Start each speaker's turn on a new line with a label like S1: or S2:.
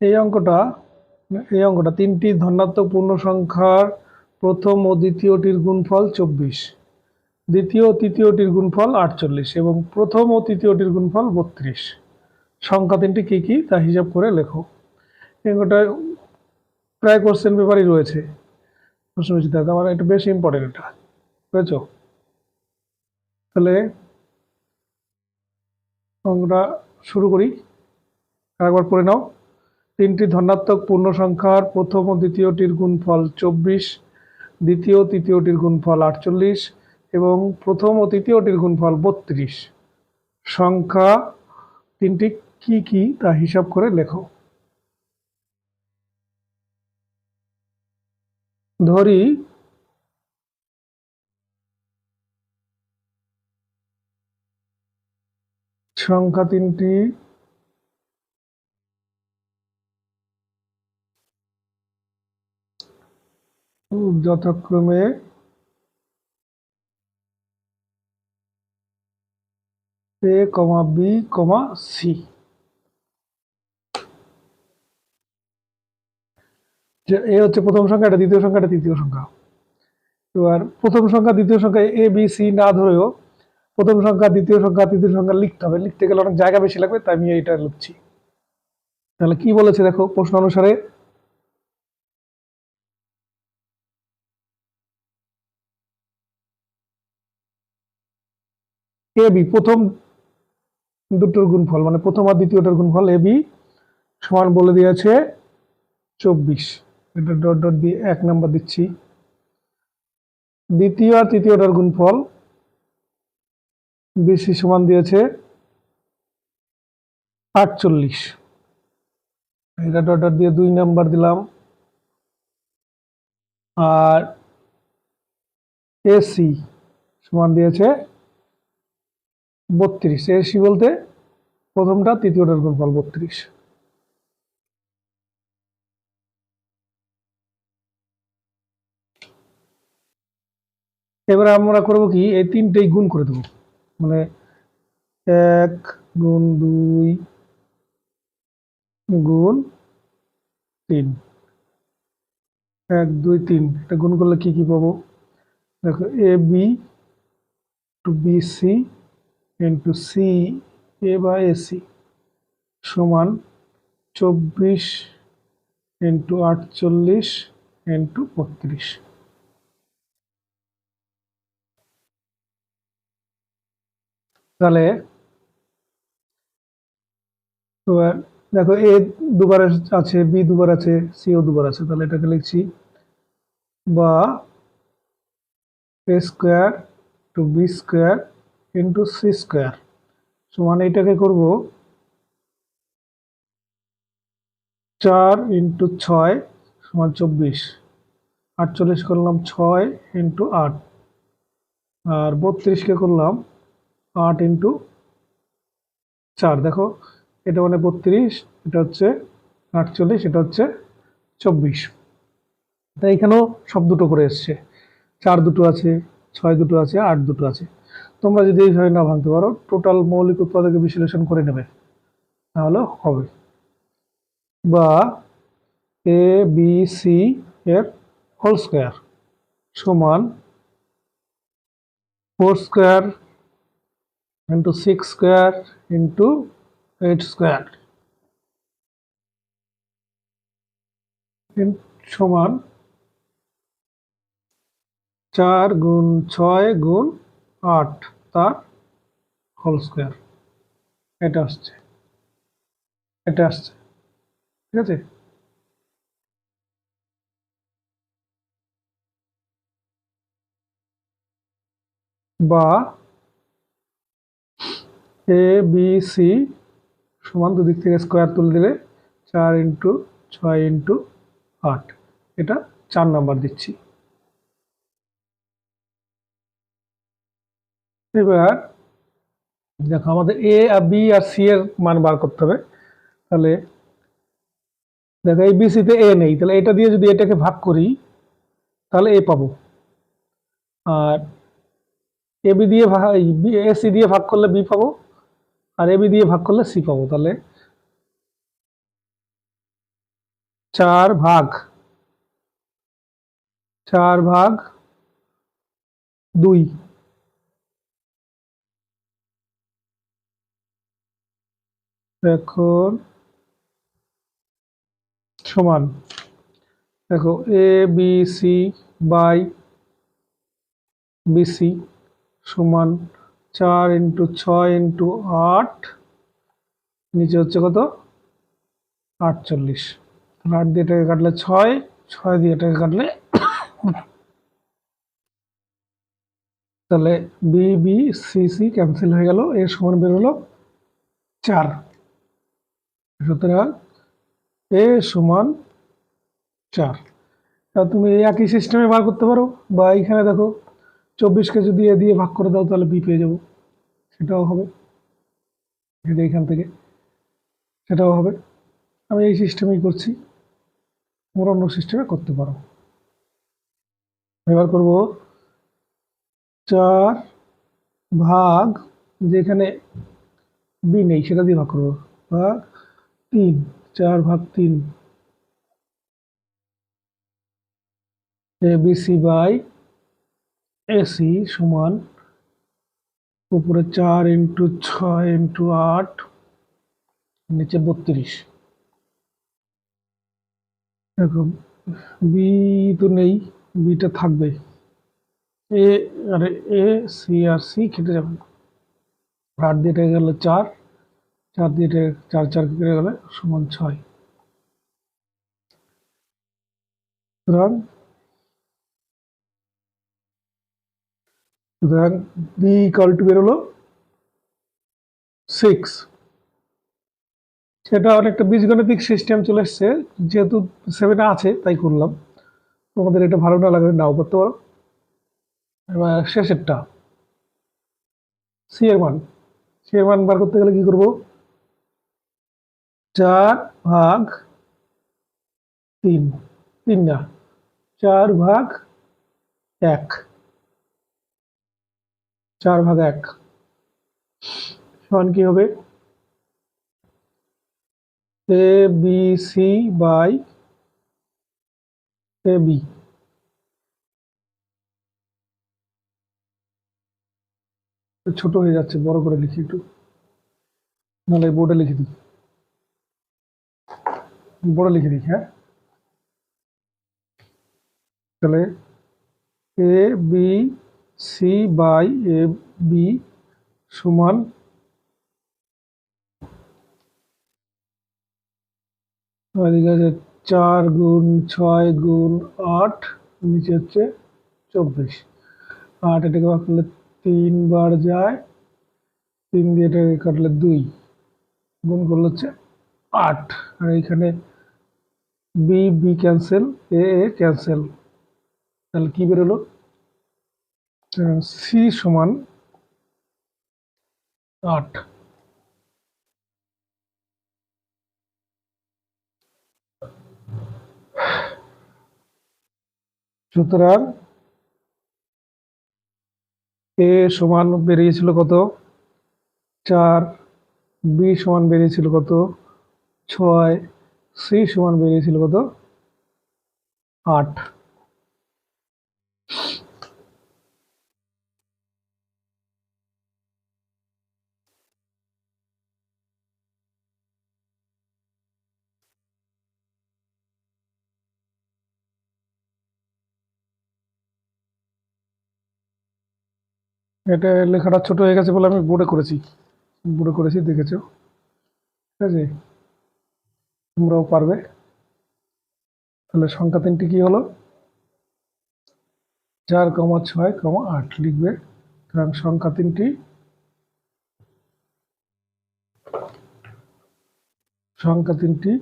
S1: এই অঙ্কটা এই অঙ্কটা তিনটি ধনাত্মক পূর্ণ সংখ্যার প্রথম ও দ্বিতীয়টির গুণফল চব্বিশ, দ্বিতীয় ও তৃতীয়টির গুণফল আটচল্লিশ এবং প্রথম ও তৃতীয়টির গুণফল বত্রিশ। সংখ্যা তিনটি কী কী তা হিসাব করে লেখো। এই অঙ্কটায় প্রায় কোশ্চেন পেপারই রয়েছে। প্রশ্নবিচিত আমার এটা বেশ ইম্পর্টেন্ট এটা, বুঝেছ? তাহলে অঙ্কটা শুরু করি। আরেকবার পড়ে নাও। তিনটি ধনাত্মক পূর্ণ সংখ্যার প্রথম ও দ্বিতীয়টির গুণফল চব্বিশ, দ্বিতীয় তৃতীয়টির গুণফল আটচল্লিশ এবং প্রথম ও তৃতীয়টির গুণফল বত্রিশ। সংখ্যা তিনটি কি কি তা হিসাব করে লেখো। ধরি সংখ্যা তিনটি যথাক্রমে এ কমা বি কমা সি। এ হচ্ছে প্রথম সংখ্যা, এটা দ্বিতীয় সংখ্যা, এটা তৃতীয় সংখ্যা। এবার প্রথম সংখ্যা, দ্বিতীয় সংখ্যা, এ, বি, সি না ধরেও প্রথম সংখ্যা, দ্বিতীয় সংখ্যা, তৃতীয় সংখ্যা লিখতে হবে। লিখতে গেলে অনেক জায়গা বেশি লাগবে, তাই আমি এইটা লিখছি। তাহলে কি বলেছে দেখো, প্রশ্ন অনুসারে এ বি প্রথম দুটোর গুণফল মানে প্রথম আর দ্বিতীয়টার গুণফল এ বি সমান বলে দিয়েছে চব্বিশ। এটা ডট ডট দিয়ে এক নাম্বার দিচ্ছি। দ্বিতীয় আর তৃতীয়টার গুণফল বিসি সমান দিয়েছে আটচল্লিশ। এটা ডট ডট দিয়ে দুই নাম্বার দিলাম। আর এসি সমান দিয়েছে বত্রিশ, এসি বলতে প্রথমটা তৃতীয়টার গুণফল বত্রিশ। এবারে আমরা করব কি, এই তিনটেই গুণ করে দেবো। মানে এক গুণ দুই গুণ তিন। এক, দুই, তিন। এটা গুণ করলে কি কি পাবো? দেখো, A, B, two, B, C into C A বা এসি সমান চব্বিশ ইন্টু আটচল্লিশ ইন্টু বত্রিশ। তাহলে এবার দেখো এ দুবার আছে বি দুবার আছে সিও দুবার আছে, তাহলে এটাকে লিখছি বা A square two B square into C square সমান এটাকে করব চার ইন্টু ছয় সমান চব্বিশ। আটচল্লিশ করলাম ছয় ইন্টু আট। আর বত্রিশকে করলাম আট ইন্টু চার। দেখো, এটা মানে বত্রিশ, এটা হচ্ছে আটচল্লিশ, এটা হচ্ছে চব্বিশ। তাই এখানেও সব দুটো করে এসছে। চার দুটো আছে, ছয় দুটো আছে, আট দুটো আছে। তোমরা যদি এইভাবে না ভাঙতে পারো টোটাল মৌলিক উৎপাদকে বিশ্লেষণ করে নেবে। তাহলে হবে। বা এ বি সি এর হোল স্কোয়ার সমান four square into six square into eight square সমান চার গুণ ছয় গুণ আট তার হোল স্কোয়ার। এটা আসছে। এটা আসছে। ঠিক আছে? বা এ বি সি সমান দুদিক থেকে স্কোয়ার তুলে দিলে চার ইন্টু ছয় ইন্টু আট। এটা চার নাম্বার দিচ্ছি। এবার দেখো আমাদের এ আর বি আর সি এর মান বার করতে হবে। তাহলে দেখো এই বিসিতে এ নেই। তাহলে এটা দিয়ে যদি এটাকে ভাগ করি, তাহলে এ পাবো। আর এ বি দিয়ে দিয়ে ভাগ করলে বি পাবো। আর এবি দিয়ে ভাগ করলে সি পাবো। তাহলে চার ভাগ চার ভাগ দুই। এখন সমান। দেখো A B C by BC সমান চার ইন্টু ছয় ইন্টু আট, নিচে হচ্ছে কত? আটচল্লিশ। আট দিয়ে এটাকে কাটলে ছয় ছয় দিয়ে এটাকে কাটলে তাহলে B B C C cancel হয়ে গেল, এর সমান বেরোলো চার। সুতরাং এ সমান চার। তা তুমি একই সিস্টেমে বার করতে পারো, বা এইখানে দেখো চব্বিশকে যদি এ দিয়ে ভাগ করে দাও, তাহলে বি পেয়ে যাব। সেটাও হবে। এটা এখান থেকে। সেটাও হবে। আমি এই সিস্টেমেই করছি। তোমরা অন্য সিস্টেমে করতে পারো। এবার করব চার ভাগ, যেখানে বি নেই, সেটা দিয়ে ভাগ করব। ভাগ তিন, চার ভাগ তিন। A B C by AC সমান উপরে চার ইন্টু ছয় ইন্টু আট, নিচে বত্রিশ। দেখো, বি তো নেই, বিটা থাকবে। এ, আর এ, সি আর সি কেটে যাবে। আট দিয়ে গেলে চার। চার দিয়ে চার চার কেটে গেলে সমান ছয়। সুতরাং সুতরাং বি ইকাল টু বেরোলো সিক্স সেটা অনেকটা বীজগণিতিক সিস্টেম চলে এসছে, যেহেতু সেভেনে আছে, তাই করলাম। তোমাদের এটা ভালো না লাগলে নাও করতে পারো। এবার শেষেরটা সি এর মান। সি এর মান বার করতে গেলে কি করব? চার ভাগ তিন তিন না, চার ভাগ এক। চার ভাগ এক। সমান কি হবে? A B C by A B ছোট হয়ে যাচ্ছে, বড় করে লিখি একটু। নাহলে বোর্ডে লিখে দিই। বোর্ডে লিখে দিই হ্যাঁ? তাহলে A B C by A B সমান এদিকে চার গুণ ছয় গুণ আট, নিচে হচ্ছে চব্বিশ। আট এটাকে ভাগ করলে তিনবার যায়, তিন দিয়ে এটাকে কাটলে দুই, গুণ করলে হচ্ছে আট। আর এইখানে B B cancel A A cancel তাহলে কি বেরোলো? সি সমান আট। সুতরাং এ সমান বেরিয়েছিল কত? চার। বি সমান বেরিয়েছিল কত? ছয়। সি সমান বেরিয়েছিল কত? আট। এটা লেখাটা ছোট হয়ে গেছে বলে আমি বোর্ডে করেছি। বোর্ডে করেছি, দেখেছ? ঠিক আছে? তোমরাও পারবে। তাহলে সংখ্যা তিনটি কি হলো? চার কমা ছয় কমা আট লিখবে। কারণ সংখ্যা তিনটি সংখ্যা তিনটি